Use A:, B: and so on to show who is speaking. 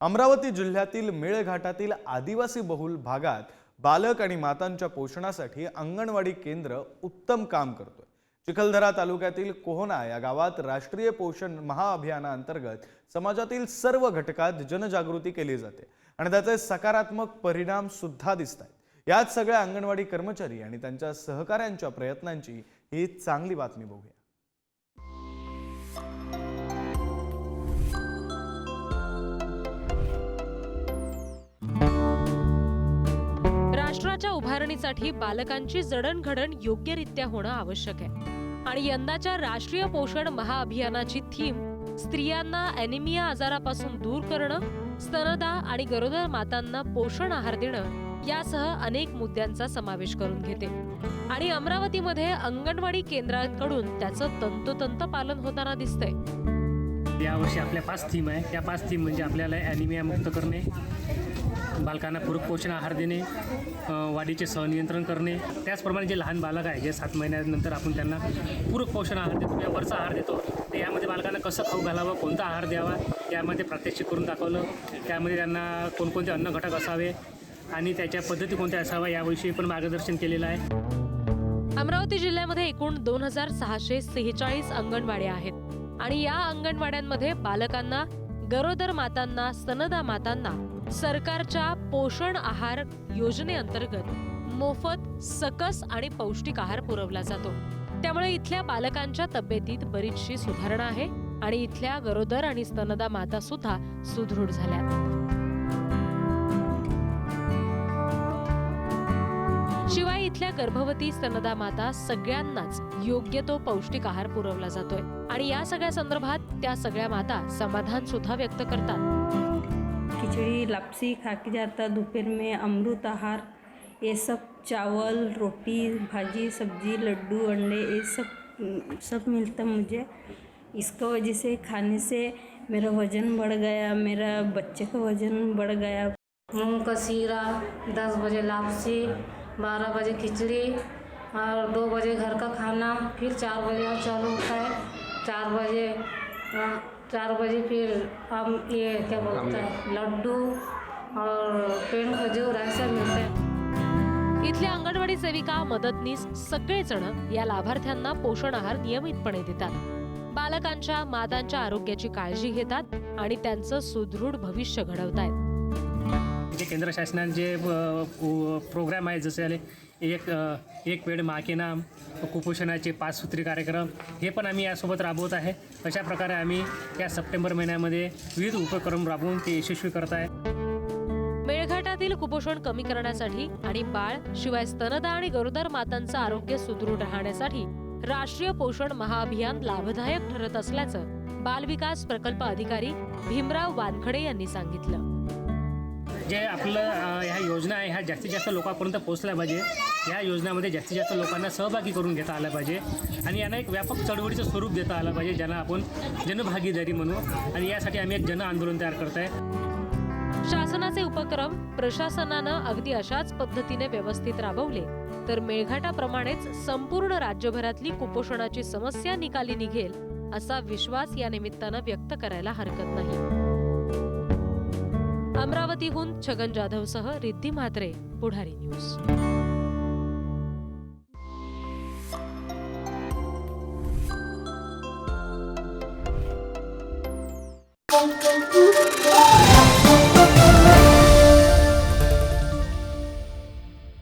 A: अमरावती जिल्ह्यातील मेळघाटातील आदिवासी बहुल भागात बालक आणि मातांच्या पोषणासाठी अंगणवाडी केंद्र उत्तम काम करतोय. चिखलदरा तालुक्यातील कोहना या गावात राष्ट्रीय पोषण महाअभियानाअंतर्गत समाजातील सर्व घटकात जनजागृती केली जाते आणि त्याचे सकारात्मक परिणाम सुद्धा दिसत आहेत यात सगळ्या अंगणवाडी कर्मचारी आणि त्यांच्या सहकाऱ्यांच्या प्रयत्नांची ही चांगली बातमी बघूया.
B: राष्ट्राच्या उभारणीसाठी बालकांची जडणघडण योग्यरित्या होणं आवश्यक आहे. आणि यंदाच्या राष्ट्रीय पोषण महाअभियानाची थीम स्त्रियांना अॅनिमिया आजारापासून दूर करणं स्तनदा आणि गरोदर मातांना पोषण आहार देणं यासह अनेक मुद्द्यांचा समावेश करून घेते. आणि अमरावतीमध्ये अंगणवाडी केंद्राकडून त्याचं तंतोतंत पालन होताना दिसतंय.
C: यावर्षी आपल्या पाच थीम आहे. त्या पाच थीम म्हणजे आपल्याला अॅनिमिया मुक्त करणे बालकांना पूरक पोषण आहार देणे वाढीचे सहनियंत्रण करणे त्याचप्रमाणे जे लहान बालक आहे जे सात महिन्यानंतर आपण त्यांना पूरक पोषण आहार देतो किंवा वरचा आहार देतो. तर यामध्ये बालकांना कसं खाऊ घालावं कोणता आहार द्यावा यामध्ये प्रात्यक्षिक करून दाखवलं. त्यामध्ये त्यांना कोणकोणते अन्न घटक असावे आणि त्याच्या पद्धती कोणत्या असाव्या याविषयी पण मार्गदर्शन केलेलं आहे.
B: अमरावती जिल्ह्यामध्ये एकूण दोन हजार सहाशे सेहेचाळीस अंगणवाड्या आहेत. आणि या अंगणवाड्यांमध्ये बालकांना गरोदर मातांना स्तनदा मातांना सरकारच्या पोषण आहार योजनेअंतर्गत मोफत सकस आणि पौष्टिक आहार पुरवला जातो. त्यामुळे इथल्या बालकांच्या तब्येतीत बरीचशी सुधारणा आहे आणि इथल्या गरोदर आणि स्तनदा माता सुद्धा सुदृढ झाल्या. शिवाय इथल्या गर्भवती स्तनदा माता सगळ्यांनाच योग्य तो पौष्टिक आहार पुरवला जातोय. आणि या सगळ्या संदर्भात त्या सगळ्या माता समाधान सुद्धा व्यक्त करतात.
D: खिचड़ी लापसी खा के जाता दोपहर में अमृत आहार ये सब चावल रोटी भाजी सब्ज़ी लड्डू अंडे ये सब सब मिलता मुझे। इसका वजह से खाने से मेरा वज़न बढ़ गया मेरा बच्चे का वज़न बढ़ गया।
E: मूंग का सीरा दस बजे लापसी बारह बजे खिचड़ी और दो बजे घर का खाना फिर चार बजे चालू होता है। चार बजे अ, चार बजे फिर हम ये क्या बोलते हैं लड्डू और पेन खजूर ऐसा मिलता है।
B: इथल्या अंगणवाडी सेविका मदतनीस सगळेजण या लाभार्थ्यांना पोषण आहार नियमितपणे देतात. बालकांच्या मातांच्या आरोग्याची काळजी घेतात आणि त्यांचं सुदृढ भविष्य घडवतायत.
C: केंद्र शासनाचे जे प्रोग्राम आहे जसे आले एक एक वेळ माके नाम कुपोषणाचे पाच सूत्री कार्यक्रम हे पण आम्ही यासोबत राबवत आहे. अशा प्रकारे आम्ही या सप्टेंबर महिन्यामध्ये विविध उपक्रम राबवून ते यशस्वी करत आहे.
B: मेळघाटातील कुपोषण कमी करण्यासाठी आणि बाळ शिवाय स्तनदा आणि गरोदर मातांचं आरोग्य सुदृढ राहण्यासाठी राष्ट्रीय पोषण महाअभियान लाभदायक ठरत असल्याचं बालविकास प्रकल्प अधिकारी भीमराव वानखडे यांनी सांगितलं.
C: जे आपलं ह्या योजना आहे ह्या जास्तीत जास्त लोकांपर्यंत पोहोचल्या पाहिजे. या योजनामध्ये जास्तीत जास्त लोकांना सहभागी करून घेता आलं पाहिजे. आणि यांना एक व्यापक चळवळीचं स्वरूप देता आलं पाहिजे ज्यांना आपण जनभागीदारी म्हणू. आणि यासाठी आम्ही एक जन आंदोलन तयार करत आहे
B: शासनाचे उपक्रम प्रशासनानं अगदी अशाच पद्धतीने व्यवस्थित राबवले. तर मेळघाटाप्रमाणेच संपूर्ण राज्यभरातली कुपोषणाची समस्या निकाली निघेल असा विश्वास या निमित्तानं व्यक्त करायला हरकत नाही. अमरावतीहून Chhagan जाधवसह Riddhi Mhatre Pudhari news Thank you.